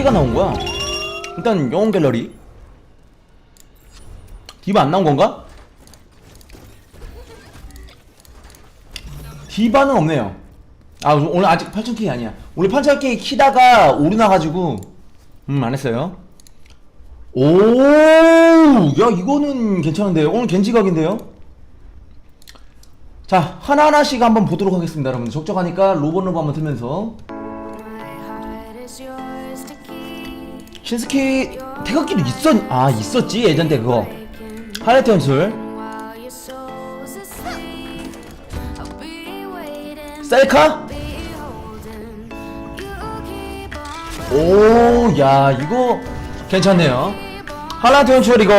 개가 나온 거야. 일단 영웅 갤러리. 디바 안 나온 건가? 디바는 없네요. 아 오늘 아직 8000K 아니야. 원래 8000K 키다가 오르나가지고. 음 안했어요. 오야 이거는 괜찮은데요? 오늘 겐지각인데요? 자 하나하나씩 한번 보도록 하겠습니다 여러분들. 적적하니까 로봇로봇 한번 틀면서 신스키 태극기도 있었 아 있었지 예전 때 그거. 하이라이트 연출. 셀카? 오 야 이거 괜찮네요. 하이라이트 연출 이거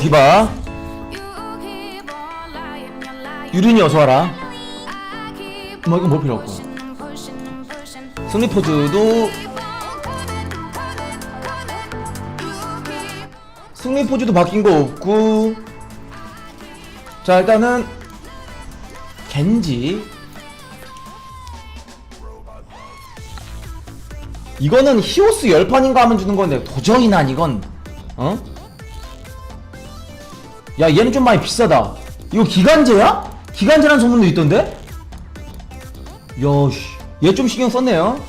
디바. 유린이 어서 와라. 뭐 이건 볼 필요 없고. 승리 포즈도 승리 포즈도 바뀐 거 없고 자 일단은 겐지 이거는 히오스 열판인가 하면 주는 건데 도저히 난 이건 어? 야 얘는 좀 많이 비싸다 이거 기간제야? 기간제라는 소문도 있던데? 야씨 얘 좀 신경 썼네요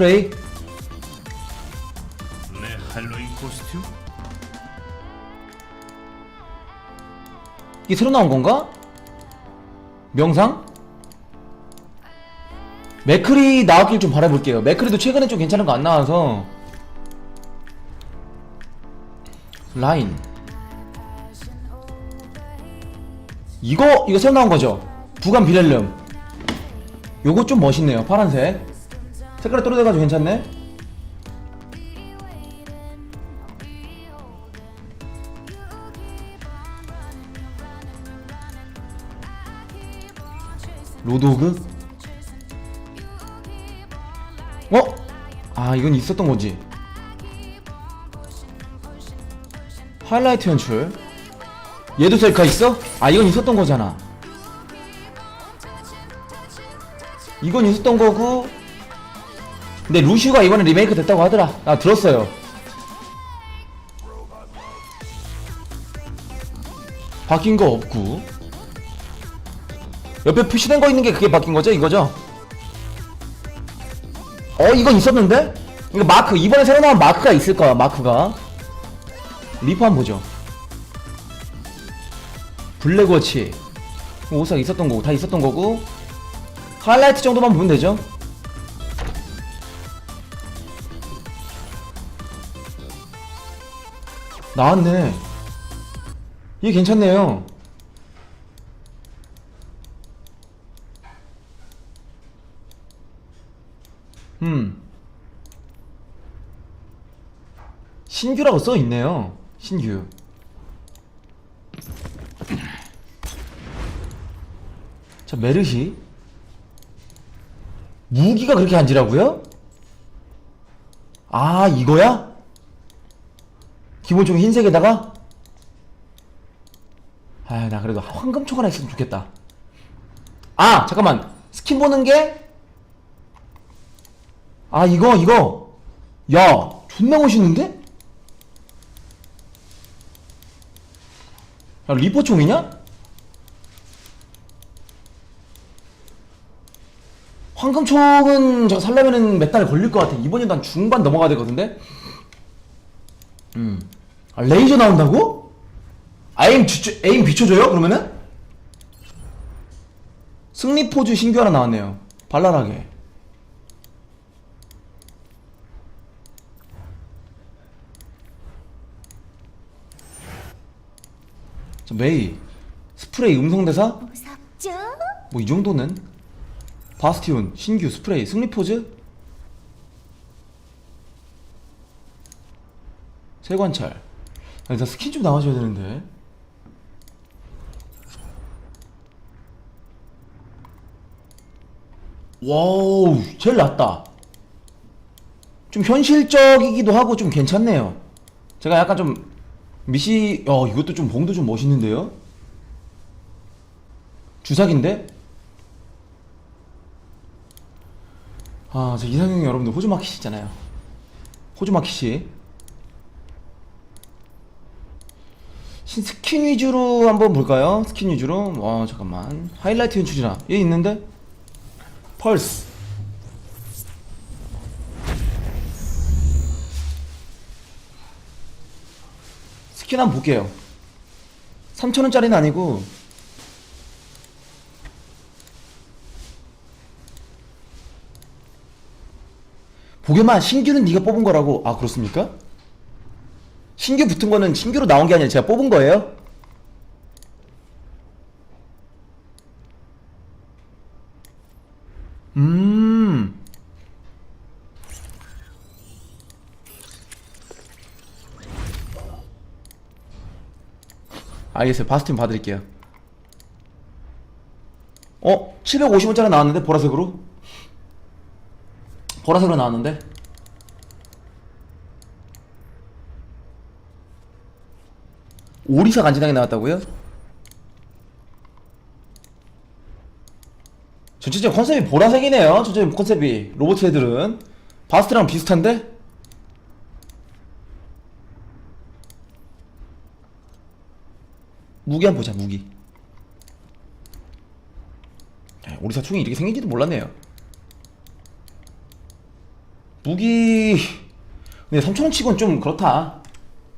프레이 내 할로윈 코스튬? 이게 새로 나온 건가? 명상? 맥크리 나왔길 좀 바라볼게요. 맥크리도 최근에 좀 괜찮은 거 안 나와서 라인 이거 이거 새로 나온 거죠? 부간 비렐름 요거 좀 멋있네요. 파란색 색깔이 또렷해가지고 괜찮네. 로드호그? 어? 아 이건 있었던 거지 하이라이트 연출 얘도 셀카 있어? 아 이건 있었던 거잖아 이건 있었던 거고 근데 루시가 이번에 리메이크 됐다고 하더라 나 들었어요 바뀐 거 없고 옆에 푸시된 거 있는 게 그게 바뀐 거죠? 이거죠? 어, 이건 있었는데? 이거 마크, 이번에 새로 나온 마크가 있을 거야, 마크가. 리프 한번 보죠. 블랙워치. 오싹 있었던 거고, 다 있었던 거고. 하이라이트 정도만 보면 되죠? 나왔네. 이게 괜찮네요. 음. 신규라고 써 있네요. 신규. 자, 메르시. 무기가 그렇게 간지라고요? 아, 이거야? 기본적으로 흰색에다가? 아, 나 그래도 황금총 하나 있으면 좋겠다. 아, 잠깐만. 스킨 보는 게 아 이거 이거 야 존나 멋있는데? 야 리포총이냐? 황금총은 저 살려면은 몇 달 걸릴 것 같아 이번에도 한 중반 넘어가야 되거든데 음 아, 레이저 나온다고? 아, 에임, 비춰, 에임 비춰줘요 그러면은? 승리 포즈 신규 하나 나왔네요. 발랄하게. 저 메이. 스프레이 음성대사? 무섭죠? 뭐 이 정도는? 바스티온 신규 스프레이. 승리 포즈? 세관찰. 아, 일단 스킨 좀 나와줘야 되는데 와우 제일 낫다 좀 현실적이기도 하고 좀 괜찮네요 제가 약간 좀 미시 어 이것도 좀 봉도 좀 멋있는데요 주사기인데? 아, 저 이상형 여러분들 호주 마켓이잖아요. 호주 마켓이. 스킨 위주로 한번 볼까요? 스킨 위주로. 와, 잠깐만. 하이라이트 연출이나. 얘 있는데? 펄스. 스킨 한번 볼게요. 3,000원짜리는 아니고 보게만 신규는 네가 뽑은 거라고 아 그렇습니까? 신규 붙은 거는 신규로 나온 게 아니라 제가 뽑은 거예요? 음 알겠어요 바스틴 봐드릴게요 어? 750원짜리 나왔는데 보라색으로? 보라색으로 나왔는데? 오리사 간지나게 나왔다고요? 전체적인 컨셉이 보라색이네요. 전체적인 컨셉이. 로봇 애들은. 바스트랑 비슷한데? 무기 한 번 보자 무기. 야, 오리사 총이 이렇게 생긴지도 몰랐네요. 무기. 근데 3천원 치곤 좀 그렇다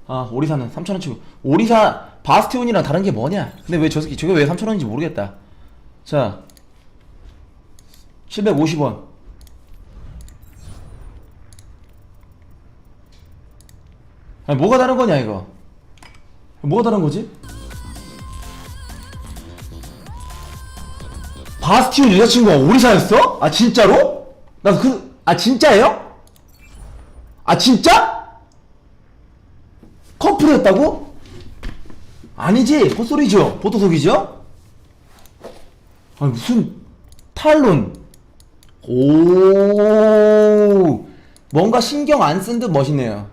아 오리사는 3천원 치고 오리사 바스티온이랑 다른 게 뭐냐 근데 왜 저 새끼 저게 왜 3천원인지 모르겠다 자 750원 아니 뭐가 다른 거냐 이거 뭐가 다른 거지? 바스티온 여자친구가 오리사였어? 아 진짜로? 나 그, 아 진짜예요? 아 진짜? 커플이었다고? 아니지 헛소리죠 보토속이죠? 아 무슨 탈론 오 뭔가 신경 안 쓴 듯 멋있네요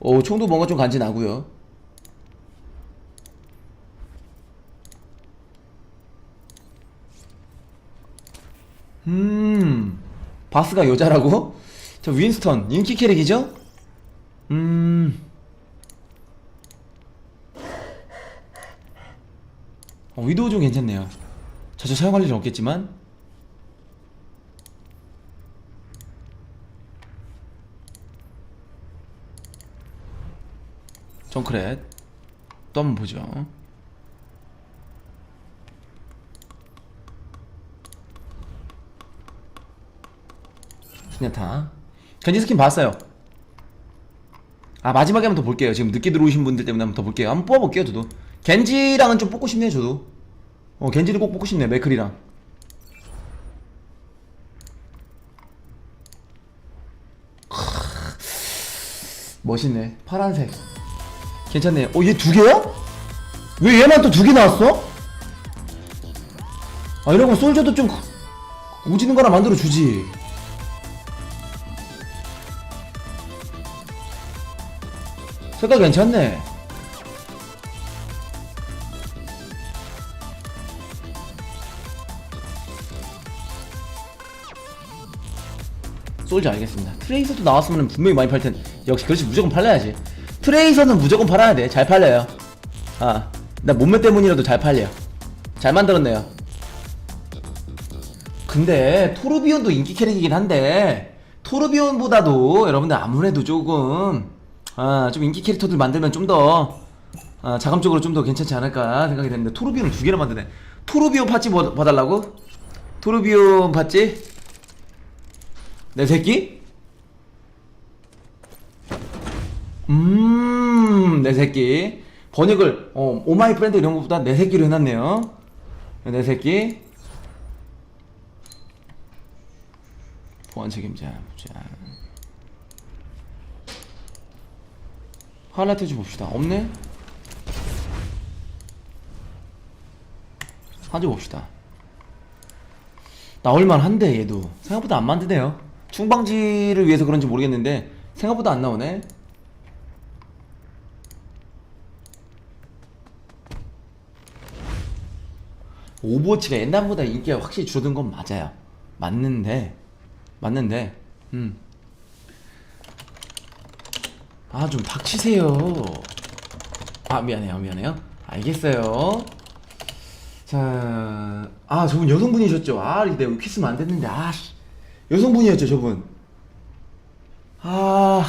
오 총도 뭔가 좀 간지나고요 음 바스가 여자라고? 저 윈스턴 인기 캐릭이죠? 음 어, 위도우 좀 괜찮네요. 자주 사용할 일은 없겠지만. 정크렛. 또 한번 보죠. 스냐타. 견지 스킨 봤어요. 아 마지막에 한번 더 볼게요. 지금 늦게 들어오신 분들 때문에 한번 더 볼게요. 한번 뽑아볼게요 저도 겐지랑은 좀 뽑고 싶네요 저도 어 겐지를 꼭 뽑고 싶네 맥클이랑 멋있네 파란색 괜찮네 어얘 두 개야? 왜 얘만 또 두 개 나왔어? 아 이러면 솔저도 좀 우지는 거나 만들어 주지 색깔 괜찮네. 솔지 알겠습니다. 트레이서도 나왔으면 분명히 많이 팔 텐. 역시 그렇지 무조건 팔려야지. 트레이서는 무조건 팔아야 돼. 잘 팔려요. 아, 나 몸매 때문이라도 잘 팔려. 잘 만들었네요. 근데 토르비온도 인기 캐릭이긴 한데 토르비온보다도 여러분들 아무래도 조금 아, 좀 인기 캐릭터들 만들면 좀더 아, 자감적으로 좀 더 괜찮지 않을까 생각이 되는데 토르비온을 두 개나 만드네. 토르비온 팥찌 뭐, 봐달라고? 토르비온 팥찌? 내 새끼? 음, 내 새끼. 번역을 어, 오마이 브랜드 이런 것보다 내 새끼로 해놨네요. 내 새끼. 보안 책임자 보자. 하이라이트 좀 봅시다. 없네? 하지 봅시다. 나올만 한데 얘도 생각보다 안 만드네요. 충방지를 위해서 그런지 모르겠는데 생각보다 안 나오네. 오버워치가 옛날보다 인기가 확실히 줄어든 건 맞아요. 맞는데, 맞는데, 음. 아, 좀 닥치세요. 아, 미안해요, 미안해요. 알겠어요. 자, 아, 저분 여성분이셨죠? 아, 내가 퀴즈면 안 됐는데, 아, 씨. 여성분이었죠, 저분. 아,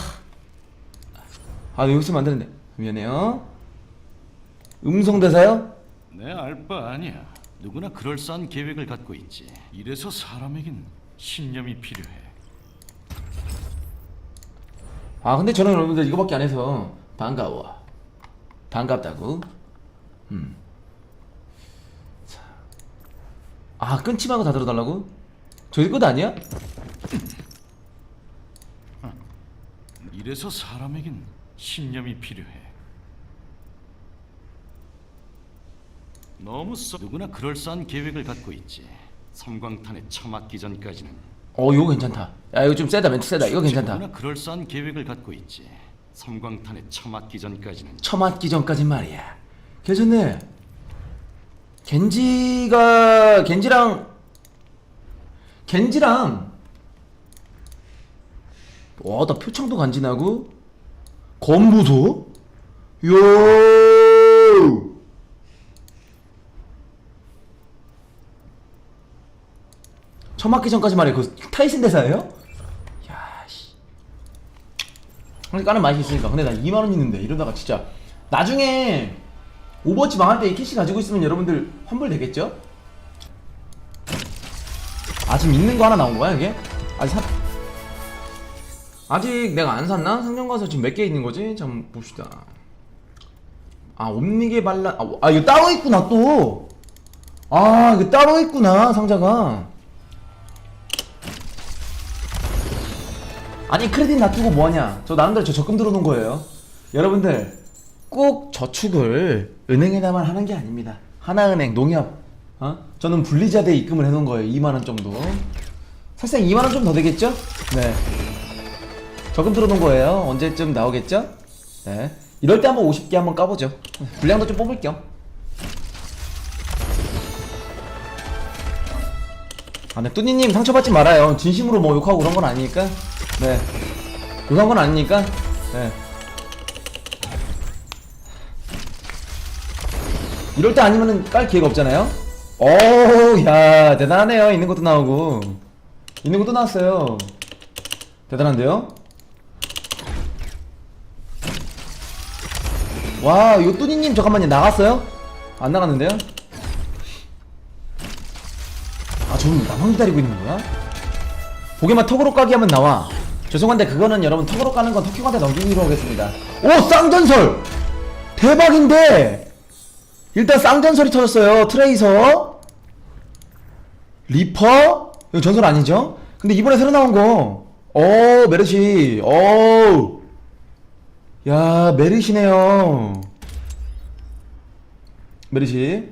아, 네, 여기서 만드는데. 미안해요. 음성대사요? 내 알바 아니야. 누구나 그럴싸한 계획을 갖고 있지. 이래서 사람에겐 신념이 필요해. 아 근데 저는 여러분들 이거밖에 안 해서 반가워 반갑다고 음. 자. 아 끊지 말고 다 들어달라고? 저희 것 아니야? 이래서 사람에겐 신념이 필요해. 너무 써. 누구나 그럴싸한 계획을 갖고 있지. 섬광탄에 처맞기 전까지는. 어 이거 괜찮다 야 이거 좀 세다 멘트 세다 이거 괜찮다 누구나 그럴싸한 계획을 갖고 있지. 섬광탄에 처맞기 전까지는. 처맞기 전까진 말이야 괜찮네 겐지가 겐지랑 겐지랑 와나 표창도 간지나고? 검부소 요! 처맞기 전까지 말이야 그 타이슨 대사예요? 야씨. 근데 까는 맛이 있으니까. 근데 나 2만원 있는데 이러다가 진짜 나중에 오버워치 망할 때 이 캐시 가지고 있으면 여러분들 환불 되겠죠? 아 지금 있는 거 하나 나온 거야 이게? 아직 사... 아직 내가 안 샀나? 상점 가서 지금 몇 개 있는 거지? 잠깐 봅시다. 아 옴니게 발라 아, 아 이거 따로 있구나 또 아 이거 따로 있구나 상자가. 아니 크레딧 놔두고 뭐하냐? 저 나름대로 저 적금 들어놓은 거예요. 여러분들 꼭 저축을 은행에다만 하는 게 아닙니다. 하나은행 농협 어? 저는 분리자대에 입금을 해놓은 거예요 2만원 정도 사실상 2만원 좀 더 되겠죠? 네 적금 들어놓은 거예요 언제쯤 나오겠죠? 네 이럴 때 한번 50개 한번 까보죠 분량도 좀 뽑을 겸 아, 네, 뚜니님 상처받지 말아요. 진심으로 뭐 욕하고 그런 건 아니니까. 네. 욕한 건 아니니까. 네. 이럴 때 아니면은 깔 기회가 없잖아요. 오, 야, 대단하네요. 있는 것도 나오고. 있는 것도 나왔어요. 대단한데요? 와, 이거 뚜니님 잠깐만요. 나갔어요? 안 나갔는데요? 아, 저분 나만 기다리고 있는 거야? 보기만 턱으로 까기 하면 나와. 죄송한데 그거는 여러분 턱으로 까는 건 터키한테 넘기기로 하겠습니다. 오, 쌍전설! 대박인데! 일단 쌍전설이 터졌어요. 트레이서. 리퍼? 이거 전설 아니죠? 근데 이번에 새로 나온 거. 오, 메르시. 오. 야, 메르시네요. 메르시.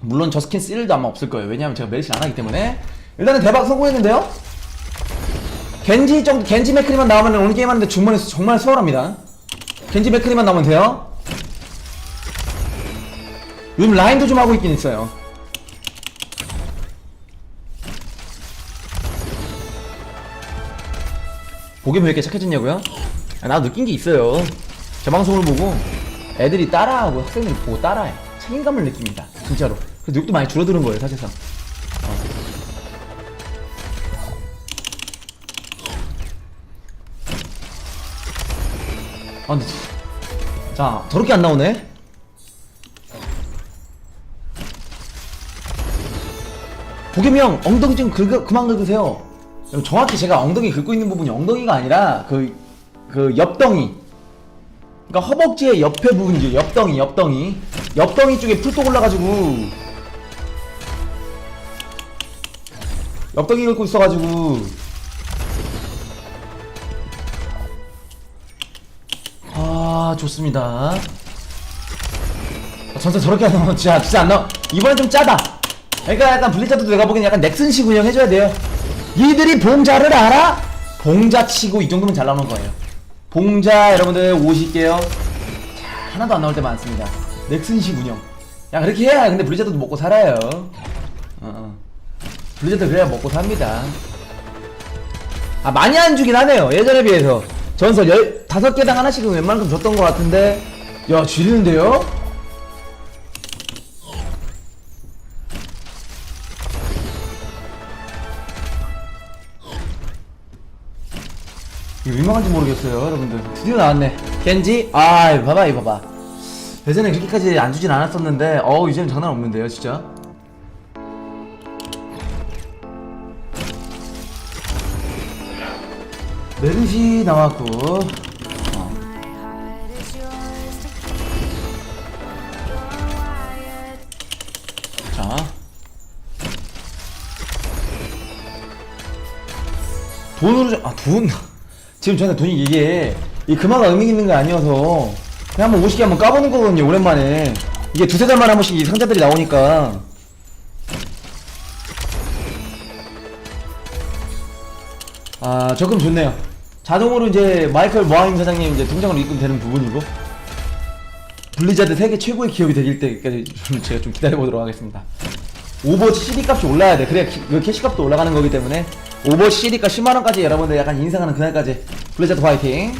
물론 저 스킨 쓸 일도 아마 없을 거예요. 왜냐하면 제가 메리시 안 하기 때문에. 일단은 대박 성공했는데요? 겐지 정도, 겐지 맥크리만 나오면 오늘 게임 하는데 중반에 정말 수월합니다. 겐지 맥크리만 나오면 돼요. 요즘 라인도 좀 하고 있긴 있어요. 보기면 왜 이렇게 착해졌냐고요? 아, 나도 느낀 게 있어요. 제 방송을 보고 애들이 따라하고 학생들이 보고 따라해. 책임감을 느낍니다. 진짜로. 그래서 욕도 많이 줄어드는 거예요, 사실상. 어. 아, 근데. 자, 저렇게 안 나오네? 보겸형 엉덩이 좀 긁어, 그만 긁으세요. 여러분, 정확히 제가 엉덩이 긁고 있는 부분이 엉덩이가 아니라 그, 그 옆덩이. 그러니까 허벅지의 옆에 부분이죠. 옆덩이, 옆덩이. 옆덩이 쪽에 풀떡 올라가지고. 옆덩이 긁고 있어가지고. 아, 좋습니다. 아, 전체 저렇게 안 나오면 진짜, 진짜 안 나와. 이번엔 좀 짜다. 그러니까 약간 블리자드도 내가 보기엔 약간 넥슨식 운영해줘야 돼요. 니들이 봉자를 알아? 봉자 치고 이 정도면 잘 나오는 거예요. 봉자 여러분들 50개요. 자, 하나도 안 나올 때 많습니다. 넥슨식 운영. 야 그렇게 해야 근데 블리자드도 먹고 살아요 어, 어. 블리자드 그래야 먹고 삽니다 아 많이 안 주긴 하네요 예전에 비해서 전설 15개당 하나씩은 웬만큼 줬던 것 같은데 야 지리는데요? 이거 민망한지 모르겠어요 여러분들 드디어 나왔네 겐지? 아 봐봐 이거 봐봐 예전에 그렇게까지 안 주진 않았었는데 어우 이제는 장난 없는데요 진짜 메르시 나왔고 어. 자 돈으로 좀, 아, 돈. 지금 저한테 돈이 이게, 이 금화가 의미 있는 게 아니어서, 그냥 한번 50개 한번 까보는 거거든요, 오랜만에. 이게 두세 달만에 한 번씩 이 상자들이 나오니까. 아, 적금 좋네요. 자동으로 이제 마이클 모하임 사장님 이제 통장으로 입금 되는 부분이고, 블리자드 세계 최고의 기업이 되길 때까지 좀 제가 좀 기다려보도록 하겠습니다. 오버워치 CD 값이 올라야 돼. 그래야 키, 그 캐시 값도 올라가는 거기 때문에 오버워치 CD 값 10만 원까지 여러분들 약간 인상하는 그날까지 블리자드 화이팅.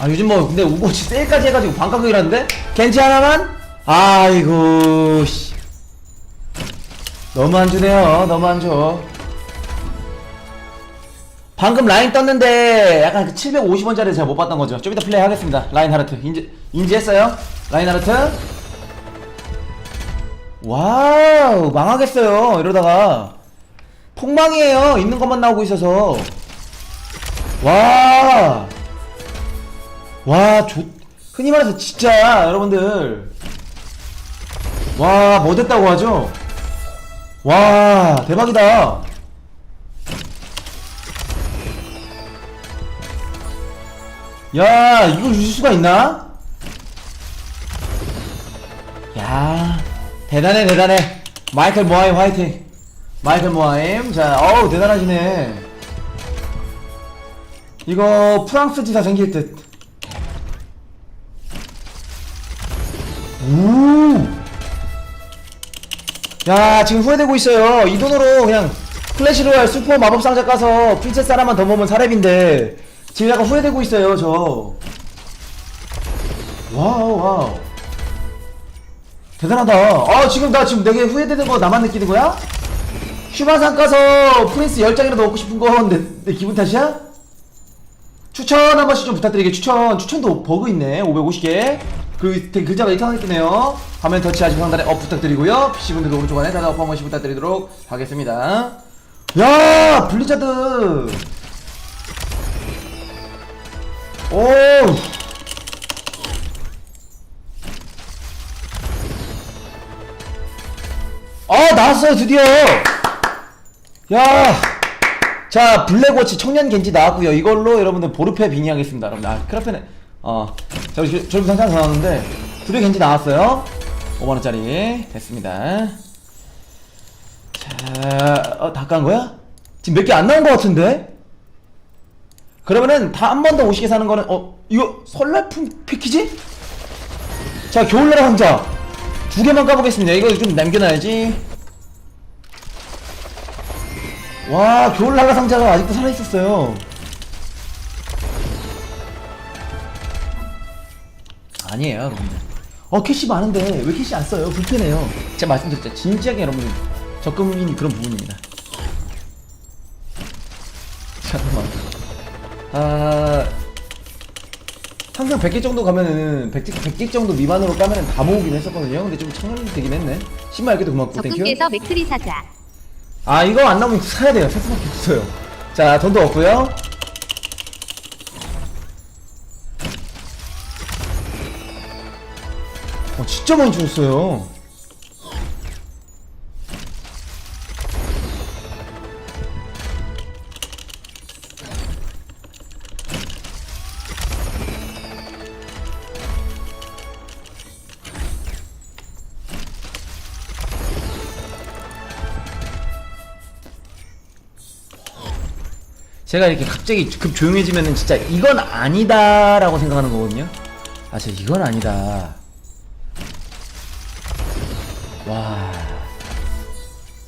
아 요즘 뭐 근데 오버워치 세일까지 해가지고 반가격이라는데 겐지 하나만? 아이고 씨 너무 안 주네요 너무 안 줘. 방금 라인 떴는데 약간 그 750원짜리 제가 못 봤던 거죠. 좀 이따 플레이 하겠습니다. 라인 하르트 인지 인지했어요? 라인 하르트. 와우 망하겠어요. 이러다가 폭망이에요. 있는 것만 나오고 있어서. 와. 와, 좋. 흔히 말해서 진짜 여러분들. 와, 뭐 됐다고 하죠? 와, 대박이다. 야, 이걸 주실 수가 있나? 야, 대단해, 대단해. 마이클 모하임 화이팅. 마이클 모하임. 자, 어우, 대단하시네. 이거 프랑스 지사 생길 듯. 우. 야, 지금 후회되고 있어요. 이 돈으로 그냥 클래시 로얄 슈퍼 마법 상자 까서 프린세스 하나만 더 모으면 사렙인데 지금 약간 후회되고 있어요, 저. 와우, 와우. 대단하다. 아, 지금 나 지금 되게 후회되는 거 나만 느끼는 거야? 슈바상 까서 프린스 10장이라도 먹고 싶은 건 내, 내 기분 탓이야? 추천 한 번씩 좀 부탁드리게 추천 추천도 버그 있네 550개 그 대- 글자가 이상하게 뜨네요 화면 터치하시고 상단에 업 부탁드리고요 PC분들도 오른쪽 안에 다다 업한 번씩 부탁드리도록 하겠습니다 야 블리자드 오 아 나왔어요 드디어. 야. 자 블랙워치 청년 겐지 나왔고요. 이걸로 여러분들 보르페 빙의 하겠습니다. 여러분 아 크라페네 어자 우리 저렇게 상상 나왔는데 두개 겐지 나왔어요. 5만원짜리. 됐습니다. 자 어 다 깐 거야? 지금 몇 개 안 나온 거 같은데? 그러면은 다 한 번더 50개 사는 거는 어 이거 설날 품 패키지? 자 겨울나라 상자. 두 개만 까보겠습니다. 이거 좀 남겨놔야지. 와 겨울나라 상자가 아직도 살아있었어요. 아니에요 여러분들. 어 캐시 많은데 왜 캐시 안 써요? 불편해요. 제가 말씀드렸죠. 진지하게 여러분들 적금인 그런 부분입니다 아 항상 100개 정도 가면은 100, 100개 정도 미만으로 까면은 다 모으긴 했었거든요. 근데 좀 청년이 되긴 했네. 10만 10개도 고맙고 땡큐 적군께서 맥크리 사자. 아 이거 안 나오면 사야 돼요. 살 수밖에 없어요. 자 돈도 없고요. 어 진짜 많이 주셨어요 제가 이렇게 갑자기 급 조용해지면은 진짜 이건 아니다라고 생각하는 거거든요. 아, 진짜 이건 아니다. 와,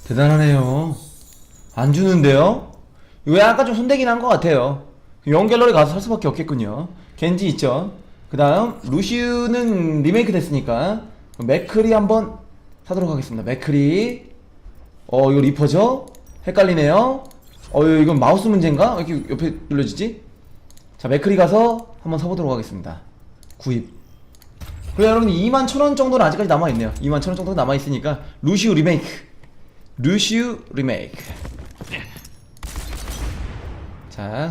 대단하네요. 안 주는데요? 왜 아까 좀 손대긴 한 것 같아요. 영갤러리 가서 살 수밖에 없겠군요. 겐지 있죠. 그 다음, 루시우는 리메이크 됐으니까, 맥크리 한번 사도록 하겠습니다. 맥크리. 어, 이거 리퍼죠? 헷갈리네요. 어, 이건 마우스 문제인가? 왜 이렇게 옆에 눌러지지? 자, 맥크리 가서 한번 사보도록 하겠습니다. 구입. 그래, 여러분, 2만 1,000원 정도는 아직까지 남아있네요. 2만 1,000원 정도 남아있으니까, 루시우 리메이크. 루시우 리메이크. 자,